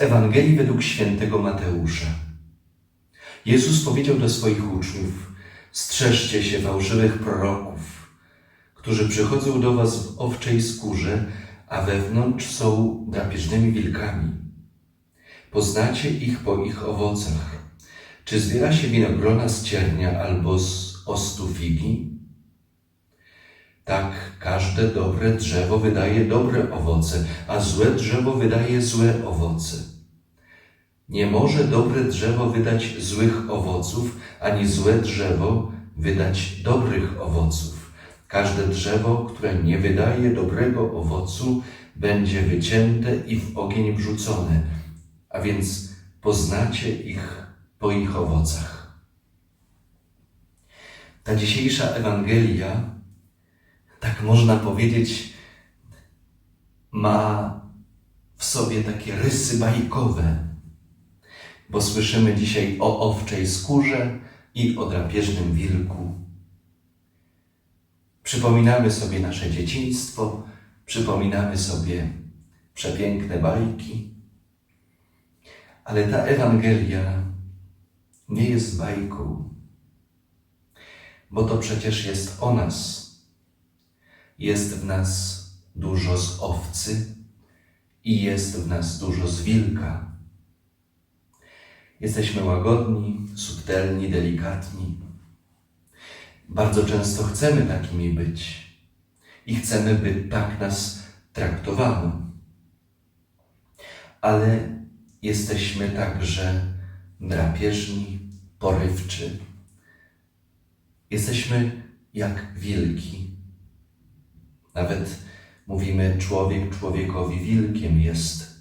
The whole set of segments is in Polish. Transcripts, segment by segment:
Ewangelii według świętego Mateusza. Jezus powiedział do swoich uczniów: Strzeżcie się fałszywych proroków, którzy przychodzą do was w owczej skórze, a wewnątrz są drapieżnymi wilkami. Poznacie ich po ich owocach. Czy zbiera się winogrona z ciernia albo z ostu figi? Tak, każde dobre drzewo wydaje dobre owoce, a złe drzewo wydaje złe owoce. Nie może dobre drzewo wydać złych owoców, ani złe drzewo wydać dobrych owoców. Każde drzewo, które nie wydaje dobrego owocu, będzie wycięte i w ogień wrzucone, a więc poznacie ich po ich owocach. Ta dzisiejsza Ewangelia, tak można powiedzieć, ma w sobie takie rysy bajkowe, bo słyszymy dzisiaj o owczej skórze i o drapieżnym wilku. Przypominamy sobie nasze dzieciństwo, przypominamy sobie przepiękne bajki, ale ta Ewangelia nie jest bajką, bo to przecież jest o nas. Jest w nas dużo z owcy i jest w nas dużo z wilka. Jesteśmy łagodni, subtelni, delikatni. Bardzo często chcemy takimi być i chcemy, by tak nas traktowano. Ale jesteśmy także drapieżni, porywczy. Jesteśmy jak wilki. Nawet mówimy, człowiek człowiekowi wilkiem jest.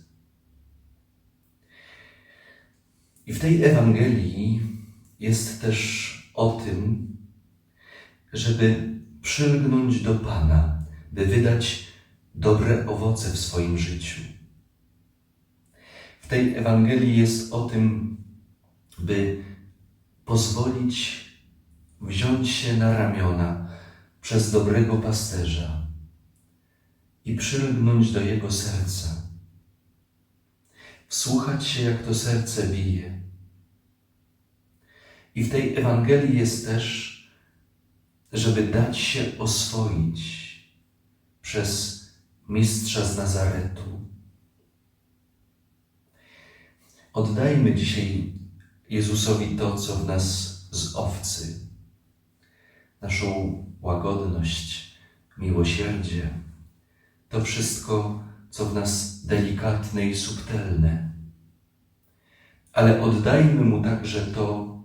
I w tej Ewangelii jest też o tym, żeby przylgnąć do Pana, by wydać dobre owoce w swoim życiu. W tej Ewangelii jest o tym, by pozwolić wziąć się na ramiona przez dobrego pasterza i przylgnąć do jego serca. Wsłuchać się, jak to serce bije. I w tej Ewangelii jest też, żeby dać się oswoić przez mistrza z Nazaretu. Oddajmy dzisiaj Jezusowi to, co w nas z owcy, naszą łagodność, miłosierdzie, to wszystko, co w nas delikatne i subtelne. Ale oddajmy Mu także to,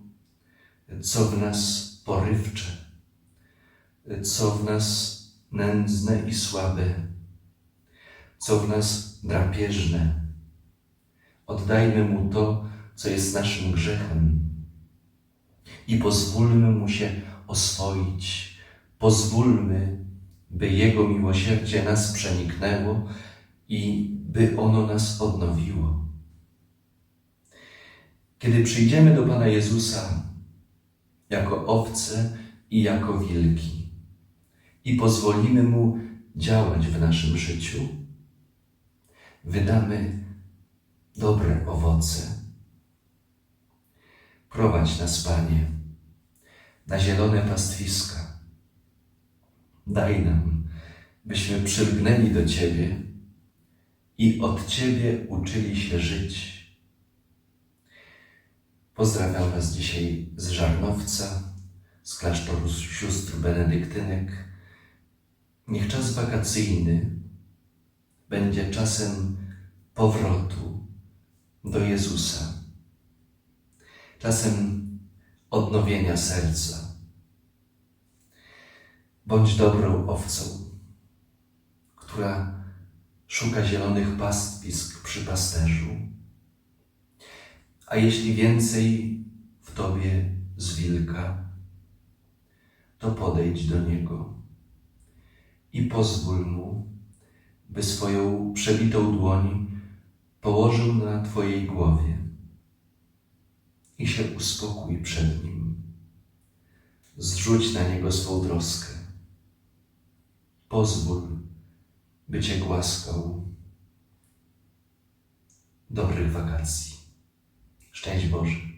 co w nas porywcze, co w nas nędzne i słabe, co w nas drapieżne. Oddajmy Mu to, co jest naszym grzechem i pozwólmy Mu się oswoić. Pozwólmy, by Jego miłosierdzie nas przeniknęło i by ono nas odnowiło. Kiedy przyjdziemy do Pana Jezusa jako owce i jako wilki i pozwolimy Mu działać w naszym życiu, wydamy dobre owoce. Prowadź nas, Panie, na zielone pastwiska. Daj nam, byśmy przylgnęli do Ciebie i od Ciebie uczyli się żyć. Pozdrawiam Was dzisiaj z Żarnowca, z klasztoru sióstr benedyktynek. Niech czas wakacyjny będzie czasem powrotu do Jezusa, czasem odnowienia serca. Bądź dobrą owcą, która szuka zielonych pastwisk przy pasterzu. A jeśli więcej w tobie z wilka, to podejdź do niego i pozwól mu, by swoją przebitą dłoń położył na twojej głowie i się uspokój przed nim. Zrzuć na niego swą troskę. Pozwól, by cię głaskał. dobrych wakacji. Szczęść Boże.